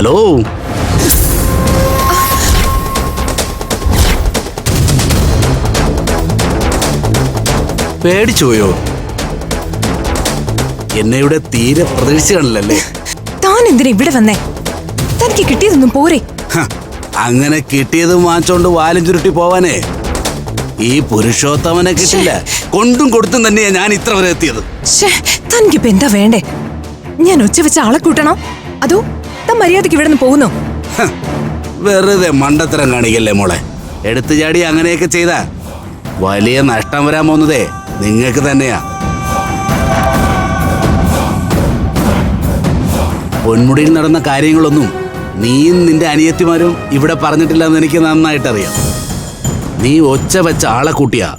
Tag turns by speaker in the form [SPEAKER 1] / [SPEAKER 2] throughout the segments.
[SPEAKER 1] Hello. പേടിച്ചുപോയോ എന്നെ ഇവിടെ തീരെ പ്രതീക്ഷ കാണില്ലല്ലേ
[SPEAKER 2] താൻ എന്തിനാ ഇവിടെ വന്നേ? തനിക്ക് കിട്ടിയതൊന്നും പോരെ.
[SPEAKER 1] ഹ, അങ്ങനെ കിട്ടിയത് വാങ്ങിച്ചോണ്ട് വാലും ചുരുട്ടി പോവാനേ. ഈ പുരുഷോത്തമനെ കിട്ടില്ല. കൊണ്ടും കൊടുത്തും തന്നെയാ ഞാൻ ഇത്ര വരെ എത്തിയത്.
[SPEAKER 2] തനിക്ക് തനിക്കിപ്പോ എന്താ വേണ്ടേ? ഞാൻ ഉച്ച വെച്ച ആളെ കൂട്ടണോ? അതോ താൻ മര്യാദയ്ക്ക് ഇവിടെ നിന്ന് പോകുന്നു
[SPEAKER 1] വെറുതെ മണ്ടത്തരം കാണിക്കല്ലേ മോളെ? എടുത്തു ചാടി അങ്ങനെയൊക്കെ ചെയ്ത വലിയ നഷ്ടം വരാൻ പോകുന്നതേ നിങ്ങൾക്ക് തന്നെയാ. പൊന്മുടിയിൽ നടന്ന കാര്യങ്ങളൊന്നും നീയും നിന്റെ അനിയത്തിമാരും ഇവിടെ പറഞ്ഞിട്ടില്ലെന്ന് എനിക്ക് നന്നായിട്ടറിയാം. നീ ഒച്ച വെച്ച ആളെ കൂട്ടിയാ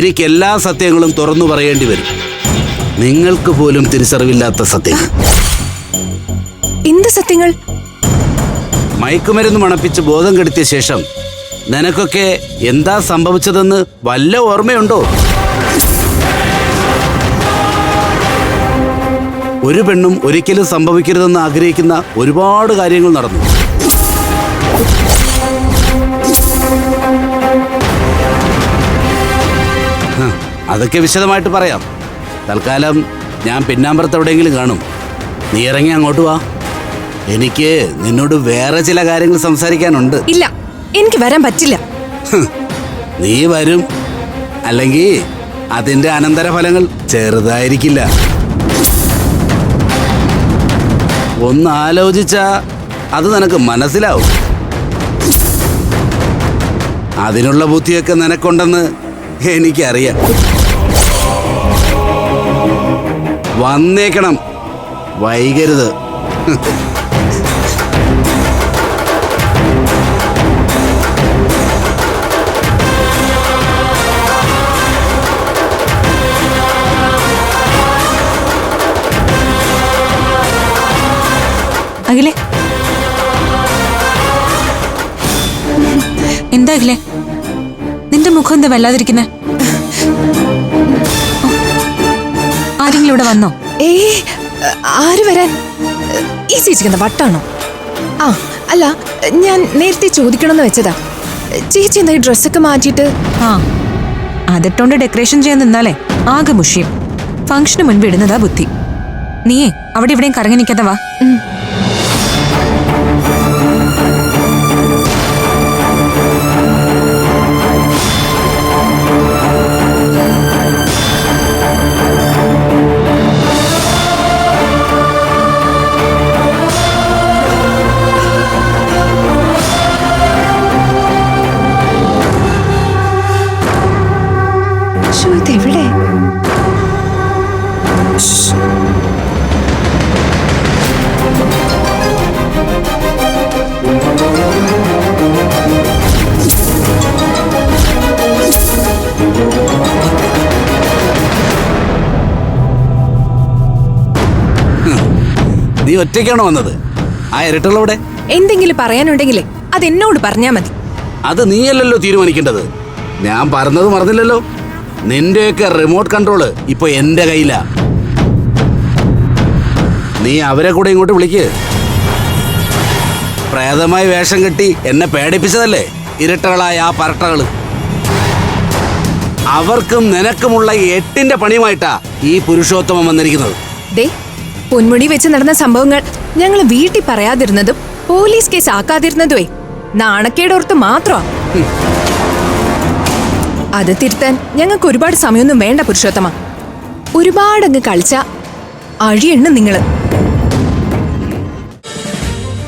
[SPEAKER 1] എനിക്ക് എല്ലാ സത്യങ്ങളും തുറന്നു പറയേണ്ടി വരും. നിങ്ങൾക്ക് പോലും തിരിച്ചറിവില്ലാത്ത സത്യങ്ങൾ
[SPEAKER 2] എന്ത് സത്യങ്ങൾ?
[SPEAKER 1] മയക്കുമരുന്ന് മണപ്പിച്ച് ബോധം കെടുത്തിയ ശേഷം നിനക്കൊക്കെ എന്താ സംഭവിച്ചതെന്ന് വല്ല ഓർമ്മയുണ്ടോ? ഒരു പെണ്ണും ഒരിക്കലും സംഭവിക്കരുതെന്ന് ആഗ്രഹിക്കുന്ന ഒരുപാട് കാര്യങ്ങൾ നടന്നു. അതൊക്കെ വിശദമായിട്ട് പറയാം. തൽക്കാലം ഞാൻ പിന്നാമ്പറത്ത് എവിടെയെങ്കിലും കാണും. നീ ഇറങ്ങി അങ്ങോട്ട് വാ. എനിക്ക് നിന്നോട് വേറെ ചില കാര്യങ്ങൾ സംസാരിക്കാനുണ്ട്.
[SPEAKER 2] ഇല്ല എനിക്ക് വരാൻ പറ്റില്ല.
[SPEAKER 1] നീ വരും. അല്ലെങ്കിൽ അതിന്റെ അനന്തരഫലങ്ങൾ ചെറുതായിരിക്കില്ല. ഒന്ന് ആലോചിച്ചാ അത് നിനക്ക് മനസ്സിലാവും. അതിനുള്ള ബുദ്ധിയൊക്കെ നിനക്കുണ്ടെന്ന് എനിക്കറിയാം. വന്നേക്കണം. വൈകരുത്.
[SPEAKER 3] അഖിലേ. എന്താ അഖിലേ? നിന്റെ മുഖം എന്താ വല്ലാതിരിക്കുന്നെ? ആരെങ്കിലും ഇവിടെ വന്നോ?
[SPEAKER 2] ഏ ആര് വരാൻ? ഈ ചേച്ചിക്കുന്ന വട്ടാണോ? ആ അല്ല ഞാൻ നേരത്തെ ചോദിക്കണമെന്ന് വെച്ചതാ. ചേച്ചി എന്താ ഈ ഡ്രസ്സൊക്കെ മാറ്റിയിട്ട്?
[SPEAKER 3] ആ അതിട്ടോണ്ട് ഡെക്കറേഷൻ ചെയ്യാൻ നിന്നാലേ ആകെ മുഷ്യം. ഫംഗ്ഷന് മുൻപ് ഇടുന്നതാ ബുദ്ധി. നീയേ അവിടെ ഇവിടെയും കറങ്ങി നിൽക്കാതെ വാ.
[SPEAKER 1] നീ ഒറ്റയ്ക്കാണോ വന്നത്? ആ ഇരട്ടുള്ളവിടെ
[SPEAKER 2] എന്തെങ്കിലും പറയാനുണ്ടെങ്കിലേ അത് എന്നോട് പറഞ്ഞാ മതി.
[SPEAKER 1] അത് നീയല്ലല്ലോ തീരുമാനിക്കേണ്ടത്. ഞാൻ പറഞ്ഞത് മറന്നില്ലല്ലോ. നിന്റെയൊക്കെ റിമോട്ട് കൺട്രോൾ ഇപ്പൊ എന്റെ കയ്യിലാ. നീ അവരെ കൂടെ ഇങ്ങോട്ട് വിളിക്ക്. പ്രേതമായി വേഷം കെട്ടി എന്നെ പേടിപ്പിച്ചതല്ലേ? ഇരട്ടകളായ ആ പരട്ടകൾ. അവർക്കും നിനക്കുമുള്ള എട്ടിന്റെ പണിയുമായിട്ടാ ഈ പുരുഷോത്തമം വന്നിരിക്കുന്നത്.
[SPEAKER 2] ദേ പൊന്മുടി വെച്ച് നടന്ന സംഭവങ്ങൾ ഞങ്ങൾ വീട്ടിൽ പറയാതിരുന്നതും പോലീസ് കേസ് ആക്കാതിരുന്നതുമേ നാണക്കേടോർത്ത് മാത്രമാ. അത് തിരുത്താൻ ഞങ്ങൾക്ക് ഒരുപാട് സമയമൊന്നും വേണ്ട പുരുഷോത്തമ. ഒരുപാടങ്ങ് കളിച്ച അഴിയെണ്ണ നിങ്ങൾ.